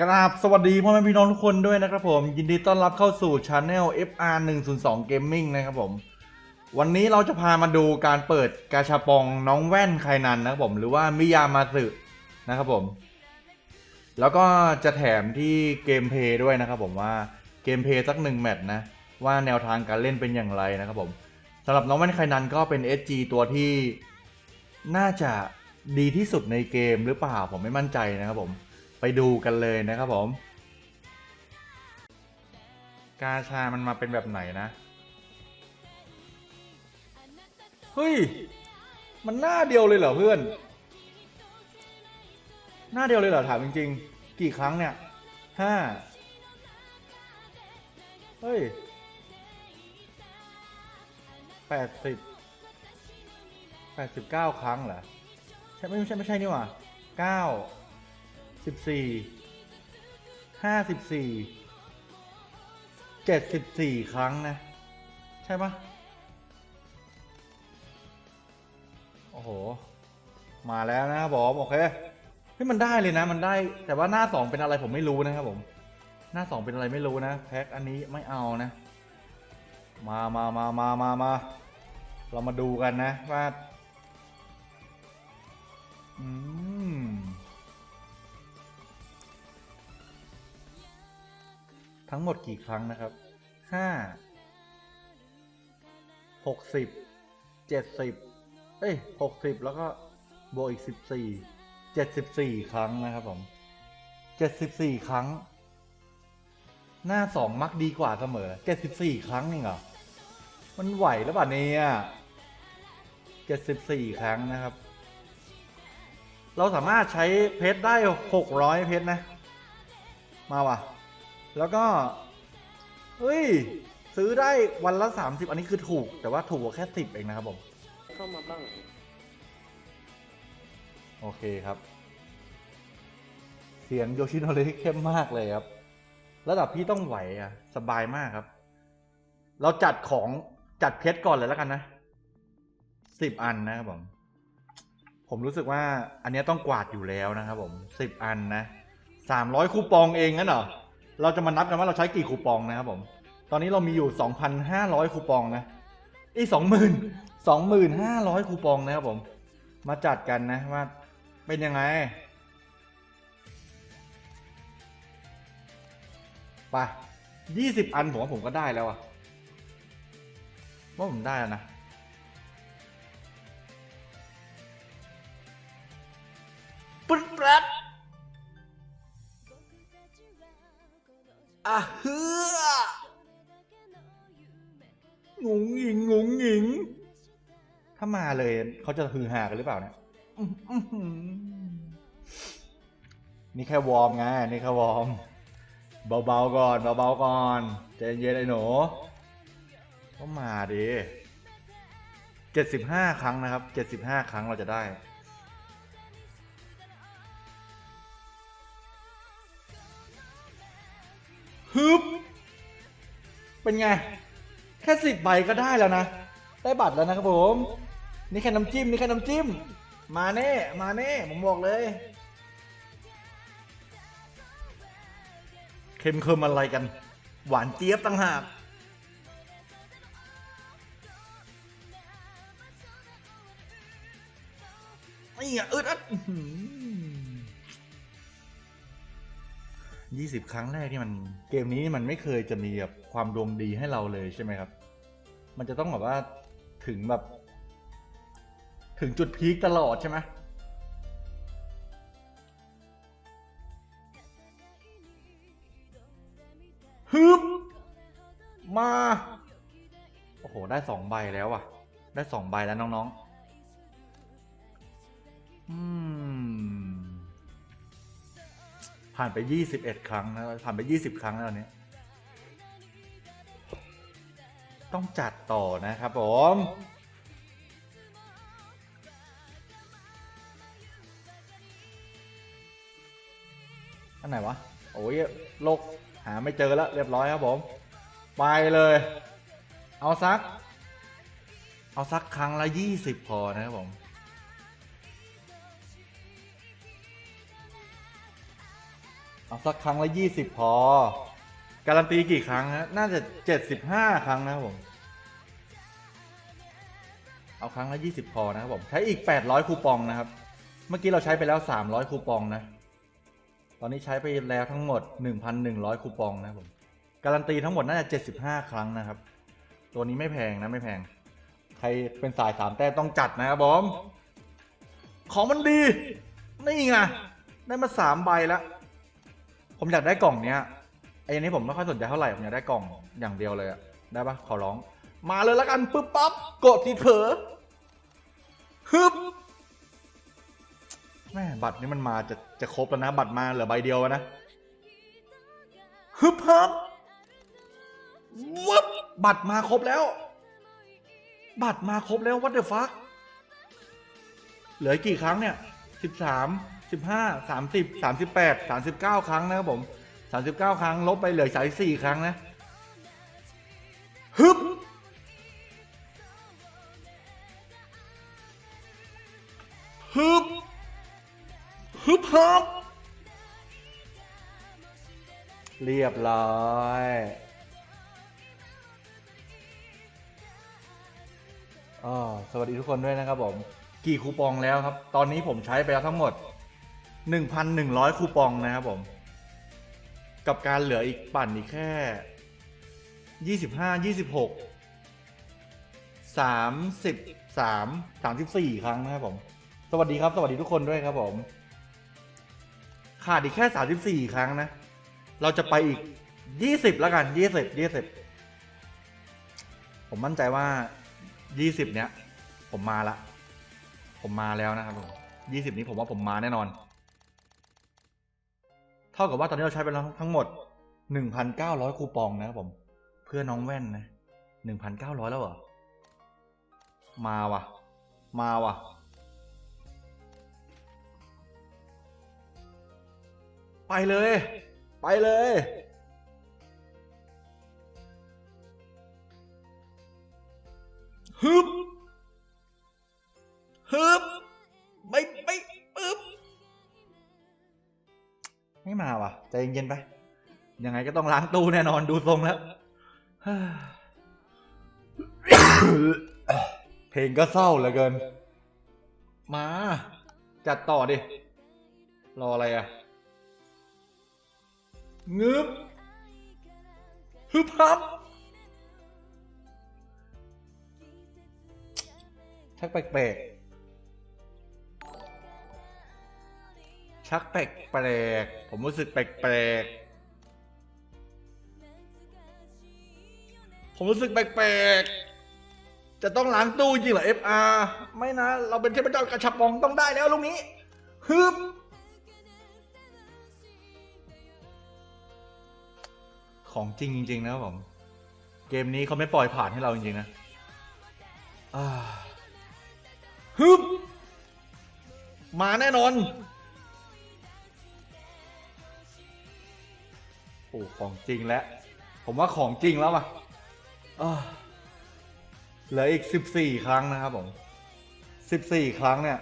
กราบสวัสดีพ่อแม่พี่น้องทุกคนด้วยนะครับผม ยินดีต้อนรับเข้าสู่ช anel FR 1 0 2 Gaming นะครับผม วันนี้เราจะพามาดูการเปิดกาชาปองน้องแว่นไคนันนะครับผมหรือว่ามิยามาสึนะครับผม แล้วก็จะแถมที่เกมเพย์ด้วยนะครับผมว่าเกมเพย์สักหนึ่งแมตช์นะ ว่าแนวทางการเล่นเป็นอย่างไรนะครับผมสำหรับน้องแว่นไคนันก็เป็น SG ตัวที่น่าจะดีที่สุดในเกมหรือเปล่าผมไม่มั่นใจนะครับผม ไปดูกันเลยนะครับผม กาชามันมาเป็นแบบไหนนะ เฮ้ย มันหน้าเดียวเลยเหรอเพื่อน หน้าเดียวเลยเหรอถามจริง ๆ กี่ครั้งเนี่ยห้าเฮ้ยแปดสิบแปดสิบเก้าครั้งเหรอใช่ไม่ใช่ไม่ใช่นี่หว่าเก้า สิบสี่ห้าสิบสี่เจ็ดสิบสี่ครั้งนะ ใช่ปะโอ้โห มาแล้วนะครับผมโอเคเฮ้ยมันได้เลยนะ มันได้ แต่ว่าหน้าสองเป็นอะไรผมไม่รู้นะครับผม หน้าสองเป็นอะไรไม่รู้นะ แพ็คอันนี้ไม่เอานะ มามามามามามา เรามาดูกันนะว่า อืม ทั้งหมดกี่ครั้งนะครับ ห้า หกสิบ เจ็ดสิบ เอ้ยหกสิบแล้วก็บวกอีกสิบสี่ เจ็ดสิบสี่ครั้งนะครับผม เจ็ดสิบสี่ครั้ง หน้าสองมักดีกว่าเสมอ เจ็ดสิบสี่ครั้งนี่เหรอ มันไหวแล้วป่ะเนี่ยเจ็ดสิบสี่ครั้งนะครับ เราสามารถใช้เพชรได้หกร้อยเพชรนะ มาว่ะ แล้วก็เฮ้ย ซื้อได้วันละสามสิบอันนี้คือถูก แต่ว่าถูกกว่าแค่สิบเองนะครับผม เข้ามาบ้าง โอเคครับ เสียงโยชิโนริเข้มมากเลยครับ ระดับพี่ต้องไหวอะ สบายมากครับ เราจัดของจัดเพชรก่อนเลยแล้วกันนะสิบอันนะครับผม ผมรู้สึกว่าอันเนี้ยต้องกวาดอยู่แล้วนะครับผมสิบอันนะสามร้อยคูปองเองงั้นเหรอ เราจะมานับกันว่าเราใช้กี่คูปองนะครับผม ตอนนี้เรามีอยู่สองพันห้าร้อยคูปองนะอีสองหมื่นสองหมื่นห้าร้อยคูปองนะครับผม มาจัดกันนะว่าเป็นยังไงไปยี่สิบอันผมว่าผมก็ได้แล้วอะว่าผมได้แล้วนะ อะเฮืองงหงิงงงหงิง ถ้ามาเลยเขาจะฮือฮากันหรือเปล่าเนี่ยอื้ออื้อหือนี่แค่วอร์มไงนี่แค่วอร์มเบาๆก่อนเบาๆก่อนใจเย็นๆไอ้หนูก็มาดิเจ็ดสิบห้าครั้งนะครับเจ็ดสิบห้าครั้งเราจะได้ ฮึบเป็นไง แค่สิบใบก็ได้แล้วนะ ได้บัตรแล้วนะครับผม นี่แค่น้ำจิ้ม นี่แค่น้ำจิ้ม มาแน่ มาแน่ ผมบอกเลย เค็มเคิมอะไรกัน หวานเจี๊ยบตั้งหากนี่อะอึดอัด ยี่สิบครั้งแรกที่มันเกมนี้มันไม่เคยจะมีแบบความดวงดีให้เราเลยใช่ไหมครับ มันจะต้องแบบว่าถึงแบบ ถึงจุดพีคตลอดใช่ไหมฮึบมา โอ้โห ได้สองใบแล้วอะ ได้สองใบแล้วน้องๆ ผ่านไปยี่สิบเอ็ดครั้งนะผ่านไปยี่สิบครั้งแล้วอันนี้ต้องจัดต่อนะครับผมอันไหนวะ โอ้ยโลกหาไม่เจอแล้วเรียบร้อยครับผม ไปเลย เอาสัก เอาสักครั้งละยี่สิบพอนะครับผม เอาสักครั้งละยี่สิบพอ การันตีกี่ครั้งฮะน่าจะเจ็ดสิบห้าครั้งนะครับผม เอาครั้งละยี่สิบพอนะครับผมใช้อีกแปดร้อยคูปองนะครับ เมื่อกี้เราใช้ไปแล้วสามร้อยคูปองนะ ตอนนี้ใช้ไปแล้วทั้งหมดหนึ่งพันหนึ่งร้อยคูปองนะครับผม การันตีทั้งหมดน่าจะเจ็ดสิบห้าครั้งนะครับ ตัวนี้ไม่แพงนะไม่แพง ใครเป็นสายสามแต้มต้องจัดนะครับผมของมันดี นี่ไงได้มาสามใบแล้ว ผมอยากได้กล่องเนี้ยไอ้อันนี้ผมไม่ค่อยสนใจเท่าไหร่ผมอยากได้กล่องอย่างเดียวเลยอะได้ปะขอร้อง มาเลยล้วกันปึ๊บปั๊บกดทีเถอะฮึบแม่บัตรนี้มันมาจะจะครบแล้วนะบัตรมาเหลือใบเดียวแล้วนะฮึบฮับวับบัตรมาครบแล้ว บัตรมาครบแล้ว what the fuck เหลือกกี่ครั้งเนี่ยสิบสาม สิบห้าสามสิบสามสิบแปดสามสิบเก้าครั้งนะครับผมสามสิบเก้าครั้ง ลบไปเหลือสายสี่ครั้งนะ ฮึบฮึบฮึบฮับเรียบร้อยอ๋อสวัสดีทุกคนด้วยนะครับผม กี่คูปองแล้วครับ ตอนนี้ผมใช้ไปแล้วทั้งหมด 1,100 คูปองนะครับผม กับการเหลืออีกปั่นอีกแค่ 25 26 33 34 ครั้งนะครับผม สวัสดีครับ สวัสดีทุกคนด้วยครับผม ขาดอีกแค่ 34 ครั้งนะ เราจะไปอีก 20 แล้วกัน 20 20 ผมมั่นใจว่า 20 เนี้ย ผมมาละ ผมมาแล้วนะครับผม 20 นี้ผมว่าผมมาแน่นอน ท่ากับว่าตอนนี้เราใช้ไปแล้วทั้งหมด 1,900 คูปองนะครับผม เพื่อน้องแว่นนะ 1,900 แล้วเหรอ มาว่ะ มาว่ะ ไปเลย ไปเลย ฮึบ ฮึบ ม่มาว่ะ ใจเย็นๆไป ยังไงก็ต้องล้างตู้แน่นอนดูทรงแล้ว เพลงก็เศร้าเหลือเกิน มา จัดต่อดิ รออะไรอะงึบฮึบฮับชักแปลกๆ ชักแปลกๆผมรู้สึกแปลกๆผมรู้สึกแปลกๆจะต้องล้างตู้จริงเหรอ FR ไม่นะ เราเป็นเทพเจ้ากระชับปองต้องได้แล้วลูกนี้ฮึบของจริงจริงนะผม เกมนี้เขาไม่ปล่อยผ่านให้เราจริงๆนะฮึบมาแน่นอน โอ้ของจริงแล้ว ผมว่าของจริงแล้วว่ะเหลืออีกสิบสี่ครั้งนะครับผมสิบสี่ครั้งเนี่ย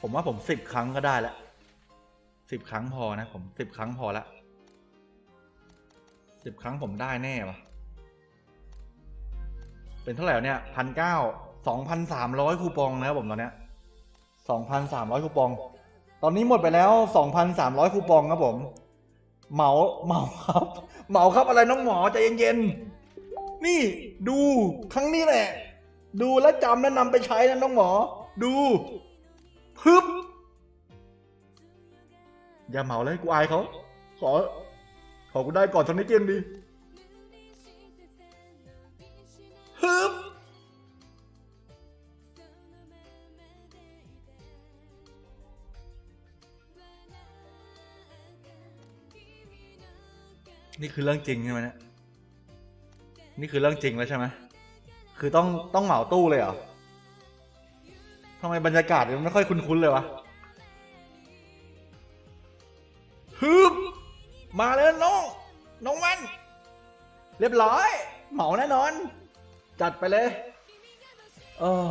ผมว่าผมสิบครั้งก็ได้แล้วสิบครั้งพอนะ ผมสิบครั้งพอละสิบครั้งผมได้แน่ปะเป็นเท่าไหร่เนี่ยพันเก้าสองพันสามร้อยคูปองนะครับผมตอนเนี้ยสองพันสามร้อยคูปอง ตอนนี้หมดไปแล้วสองพันสามร้อยคูปองครับผม เหมาเหมาครับ เหมาครับอะไรน้องหมอใจเย็นๆนี่ดูครั้งนี้แหละ ดูและจำและนำไปใช้นะน้องหมอ ดูพึบอย่าเหมาเลยกูอายเขาขอ ขอกูได้ก่อนทางนี้เกมดี นี่คือเรื่องจริงใช่ไหมเนี่ย นี่คือเรื่องจริงแล้วใช่ไหม คือต้องต้องเหมาตู้เลยเหรอทำไมบรรยากาศมันไม่ค่อยคุ้นๆเลยวะฮึบมาเลยน้อง น้องมัน เรียบร้อย เหมาแน่นอน จัดไปเลยเออ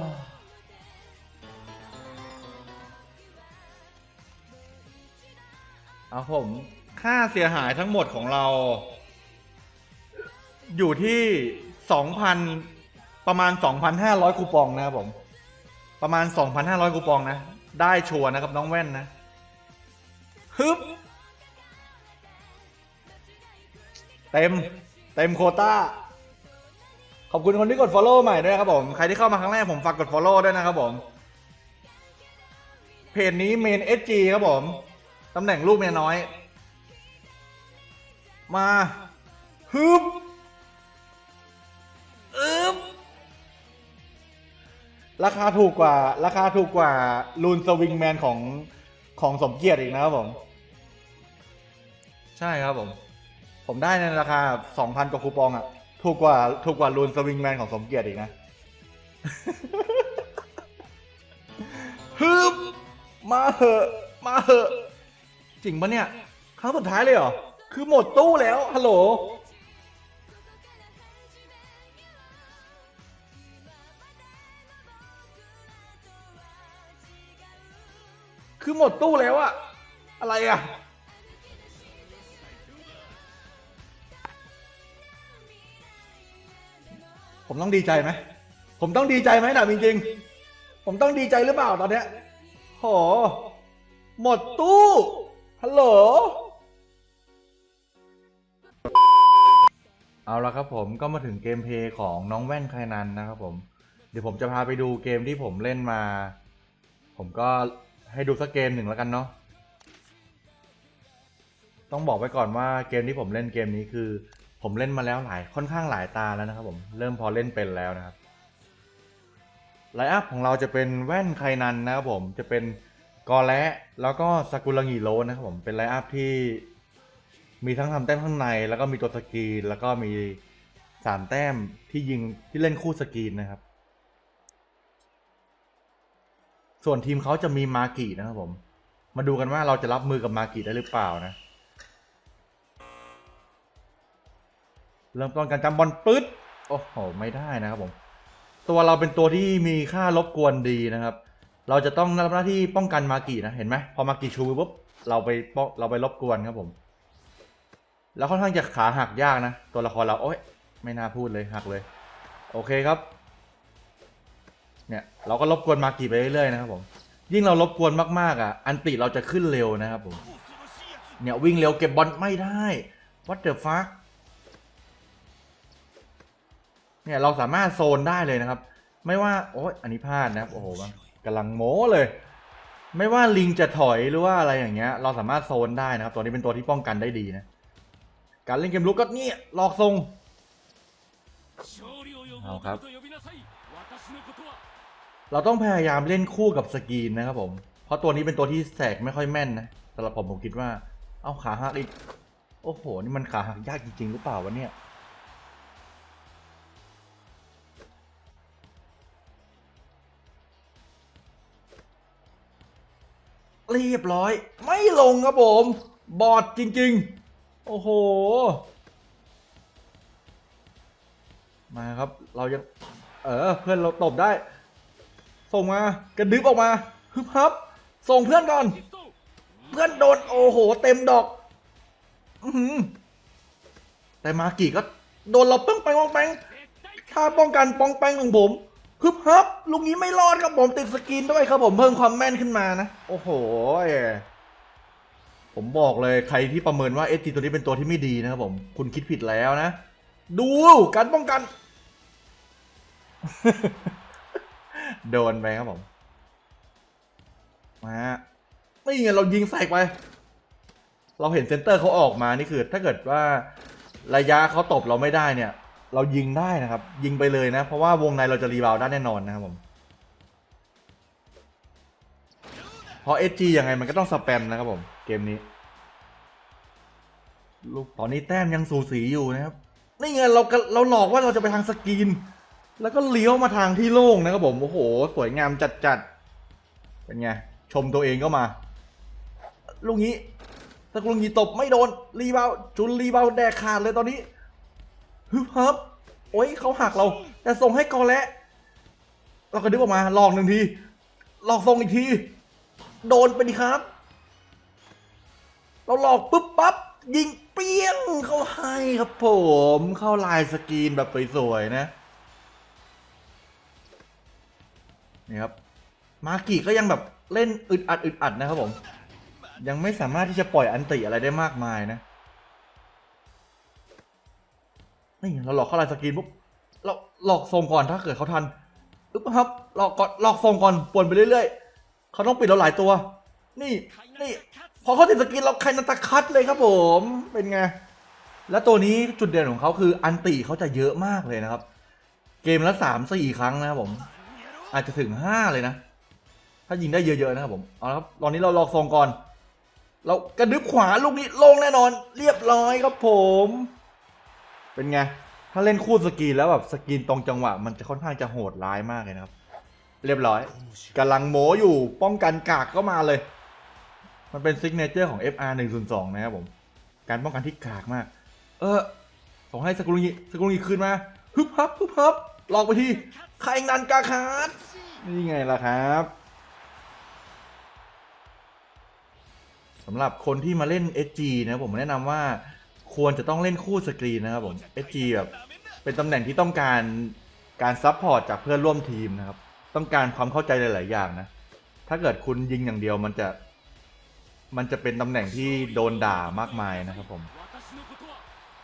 เอาผม ค่าเสียหายทั้งหมดของเรา อยู่ที่สองพันประมาณสองพันห้าร้อยคูปองนะครับผม ประมาณสองพันห้าร้อยคูปองนะ ได้ชัวร์นะครับน้องแว่นนะฮึบเต็ม เต็มโควต้า ขอบคุณคนที่กด follow ใหม่ด้วยครับผม ใครที่เข้ามาครั้งแรกผมฝากกด follow ด้วยนะครับผม เพจนี้เมน SG ครับผม ตำแหน่งลูกเมียน้อย มาฮึบอึบราคาถูกกว่า ราคาถูกกว่าลูนสวิงแมนของของสมเกียรติอีกนะครับผม ใช่ครับผม ผมได้ในราคาสองพันกว่าคูปองอะถูกกว่าถูกกว่าลูนสวิงแมนของสมเกียรติอีกนะฮึบมาเหอะ มาเหอะ จริงปะเนี่ย ครั้งสุดท้ายเลยเหรอ คือหมดตู้แล้ว ฮัลโหล คือหมดตู้แล้วอะอะไรอะผมต้องดีใจไหม ผมต้องดีใจไหมนะจริงๆ ผมต้องดีใจหรือเปล่าตอนเนี้ยโห หมดตู้ ฮัลโหล เอาละครับผมก็มาถึงเกมเพย์ของน้องแว่นไคนันนะครับผม เดี๋ยวผมจะพาไปดูเกมที่ผมเล่นมา ผมก็ให้ดูสักเกมหนึ่งแล้วกันเนาะต้องบอกไว้ก่อนว่าเกมที่ผมเล่นเกมนี้คือ ผมเล่นมาแล้วหลายค่อนข้างหลายตาแล้วนะครับผมเริ่มพอเล่นเป็นแล้วนะครับไลน์อัพของเราจะเป็นแว่นไคนันนะครับผมจะเป็นกอและแล้วก็ซากุระงิโรนะครับผมเป็นไลน์อัพที่ มีทั้งทำแต้มข้างใน แล้วก็มีตัวสกรีน แล้วก็มีสามแต้มที่ยิงที่เล่นคู่สกรีนนะครับ ส่วนทีมเขาจะมีมากินะครับผม มาดูกันว่าเราจะรับมือกับมากิได้หรือเปล่านะ เริ่มต้นการจำบอลปึ๊ดโอ้โหไม่ได้นะครับผม ตัวเราเป็นตัวที่มีค่ารบกวนดีนะครับ เราจะต้องรับหน้าที่ป้องกันมากินะเห็นไหมพอมากิชูมือปุ๊บเราไปเราไปรบกวนครับผม แล้วค่อนข้างจะขาหักยากนะ ตัวละครเราโอ๊ยไม่น่าพูดเลยหักเลย โอเคครับ เนี่ยเราก็รบกวนมากิไปเรื่อยๆนะครับผมยิ่งเรารบกวนมากๆอะ อันติเราจะขึ้นเร็วนะครับผมเนี่ยวิ่งเร็วเก็บบอลไม่ได้ what the fuck เนี่ยเราสามารถโซนได้เลยนะครับ ไม่ว่าโอ้ยอันนี้พลาดนะครับโอ้โหกำลังโม้เลย ไม่ว่าลิงจะถอยหรือว่าอะไรอย่างเงี้ย เราสามารถโซนได้นะครับ ตัวนี้เป็นตัวที่ป้องกันได้ดีนะ การเล่นเกมลุกก็เนี่ยหลอกทรงเอาครับ เราต้องพยายามเล่นคู่กับสกรีนนะครับผม เพราะตัวนี้เป็นตัวที่แสกไม่ค่อยแม่นนะสำหรับผมผมคิดว่า เอาขาหักอีก โอ้โห นี่มันขาหักยากจริง ๆ หรือเปล่าวะเนี่ย เรียบร้อย ไม่ลงครับผม บอดจริง ๆ โอ้โห มาครับ เรายัง เออ เพื่อนเราตบได้ ส่งมากระดึบออกมาฮึบฮับ ส่งเพื่อนก่อน เพื่อนโดน โอ้โห เต็มดอก อือหือแต่มากี่ก็โดนเราปึ้งไปปองแปงถ้าป้องกันปองแปงของผมฮึบฮับ ลูกนี้ไม่รอดครับผมติดสกรีนด้วยครับผมเพิ่มความแม่นขึ้นมานะ โอ้โห ผมบอกเลยใครที่ประเมินว่าเอสจีตัวนี้เป็นตัวที่ไม่ดีนะครับผม คุณคิดผิดแล้วนะ ดูการป้องกัน โดนไปครับผม มานี่ไงเรายิงใส่ไป เราเห็นเซนเตอร์เขาออกมานี่คือ ถ้าเกิดว่าระยะเขาตบเราไม่ได้เนี่ย เรายิงได้นะครับ ยิงไปเลยนะ เพราะว่าวงในเราจะรีบาวด์ได้แน่นอนนะครับผม เพราะ SG ยังไงมันก็ต้องสแปมนะครับผม เกมนี้ ลูกตอนนี้แต้มยังสูสีอยู่นะครับ นี่ไงเราก็เราหลอกว่าเราจะไปทางสกรีน แล้วก็เลี้ยวมาทางที่โล่งนะครับผม โอ้โห สวยงามจัดๆ เป็นไง ชมตัวเองก็มา ลูกนี้ตะกลุงยีตบไม่โดน รีบาวด์จุนรีบาวด์แดกขาดเลยตอนนี้ฮึบฮับโอ้ยเขาหักเรา แต่ส่งให้กอและ เราก็ดึกออกมาหลอกหนึ่งทีหลอกส่งอีกที โดนไปดิครับ เราหลอกปุ๊บปั๊บยิงเปี้ยงเข้าให้ครับผม เข้าลายสกรีนแบบสวยๆนะ นี่ครับ มากิก็ยังแบบเล่นอึดอัดอึดอัดนะครับผม ยังไม่สามารถที่จะปล่อยอันติอะไรได้มากมายนะ นี่เราหลอกเข้าลายสกรีนปุ๊บเราหลอกส่งก่อนถ้าเกิดเขาทันอึ๊บครับหลอกก่อนหลอกส่งก่อนป่วนไปเรื่อยๆ เขาต้องปิดเราหลายตัว นี่นี่พอเขาติดสกินเราใครนันตะคัดเลยครับผม เป็นไง แล้วตัวนี้จุดเด่นของเขาคืออันติเขาจะเยอะมากเลยนะครับ เกมละสามสี่ครั้งนะครับผม อาจจะถึงห้าเลยนะ ถ้ายิงได้เยอะๆนะครับผมเอาละครับตอนนี้เราลอกซองก่อน เรากระดึบขวาลูกนี้ลงแน่นอน เรียบร้อยครับผม เป็นไงถ้าเล่นคู่สกีนแล้วแบบสกีนตรงจังหวะ มันจะค่อนข้างจะโหดร้ายมากเลยนะครับ เรียบร้อยกำลังโมอยู่ป้องกันกากก็มาเลย มันเป็นซิกเนเจอร์ของ FR 1 0 2นะครับผม การป้องกันที่กากมาก เออส่งให้สกุลีสกุลีคืนมาฮึบฮับฮึบฮับลอกไปที่ใครนันกาคาร์ดนี่ไงล่ะครับสำหรับคนที่มาเล่น SG นะผมแนะนำว่าควรจะต้องเล่นคู่สกรีนนะครับผม SG แบบเป็นตำแหน่งที่ต้องการการซับพอร์ตจากเพื่อนร่วมทีมนะครับ ต้องการความเข้าใจหลาย ๆ อย่างนะ ถ้าเกิดคุณยิงอย่างเดียวมันจะ มันจะเป็นตำแหน่งที่โดนด่ามากมายนะครับผม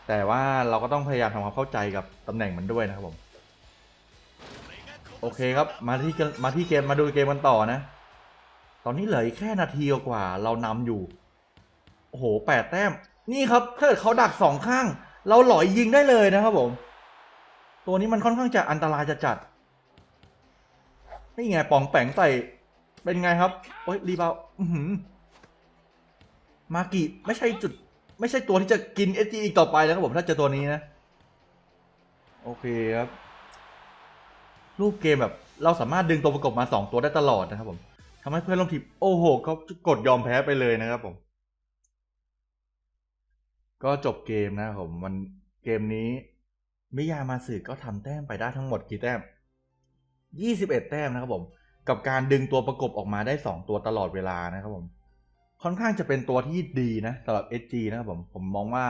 แต่ว่าเราก็ต้องพยายามทำความเข้าใจกับตำแหน่งมันด้วยนะครับผม โอเคครับ มาที่เกมมาที่เกมมาดูเกมกันต่อนะ ตอนนี้เหลือแค่นาทีกว่าเรานำอยู่ โอ้โหแปดแต้ม นี่ครับถ้าเกิดเขาดักสองข้าง เราหลอยยิงได้เลยนะครับผม ตัวนี้มันค่อนข้างจะอันตรายจะจัด นี่ไงปองแปงใส่ เป็นไงครับ โอ้ยรีบาวอื้อหือมากิไม่ใช่จุด ไม่ใช่ตัวที่จะกินเอจีอีกต่อไปแล้วครับผมถ้าเจอตัวนี้นะ โอเคครับรูปเกมแบบเราสามารถดึงตัวประกบมาสองตัวได้ตลอดนะครับผมทำให้เพื่อนร่วมทีมโอ้โหเขากดยอมแพ้ไปเลยนะครับผม ก็จบเกมนะครับผมมันเกมนี้มิยามาสึก็ทำแต้มไปได้ทั้งหมดกี่แต้ม 21 แต้มนะครับผม กับการดึงตัวประกบออกมาได้ 2 ตัวตลอดเวลานะครับผม ค่อนข้างจะเป็นตัวที่ดีนะสำหรับ SG นะครับผม ผมมองว่า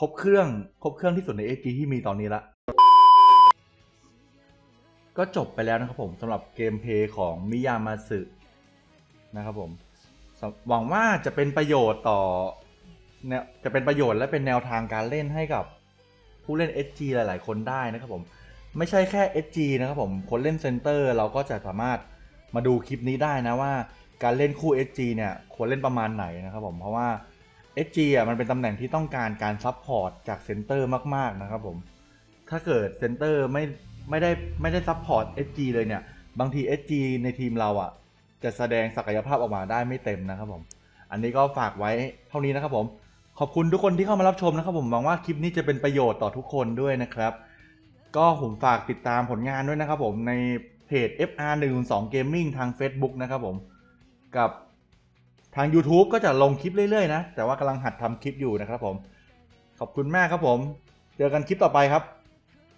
ครบเครื่อง ครบเครื่องที่สุดใน SG ที่มีตอนนี้ละ ก็จบไปแล้วนะครับผมสำหรับเกมเพย์ของมิยามาสึนะครับผมหวังว่าจะเป็นประโยชน์ต่อจะเป็นประโยชน์และเป็นแนวทางการเล่นให้กับผู้เล่น SG หลาย ๆ คนได้นะครับผม ไม่ใช่แค่ SG นะครับผม คนเล่นเซนเตอร์เราก็จะสามารถมาดูคลิปนี้ได้นะว่า การเล่นคู่ SG เนี่ยควรเล่นประมาณไหนนะครับผม เพราะว่า SG อะมันเป็นตำแหน่งที่ต้องการการซับพอร์ตจากเซนเตอร์มากๆนะครับผม ถ้าเกิดเซนเตอร์ไม่ไม่ได้ไม่ได้ซับพอร์ต SG เลยเนี่ย บางที SG ในทีมเราอะ จะแสดงศักยภาพออกมาได้ไม่เต็มนะครับผม อันนี้ก็ฝากไว้เท่านี้นะครับผม ขอบคุณทุกคนที่เข้ามารับชมนะครับผมหวังว่าคลิปนี้จะเป็นประโยชน์ต่อทุกคนด้วยนะครับ ก็ผมฝากติดตามผลงานด้วยนะครับผมในเพจ FR 1 2 Gaming ทาง Facebook นะครับผมกับทาง YouTube ก็จะลงคลิปเรื่อยๆนะ แต่ว่ากำลังหัดทำคลิปอยู่นะครับผม ขอบคุณมากครับผม เจอกันคลิปต่อไปครับ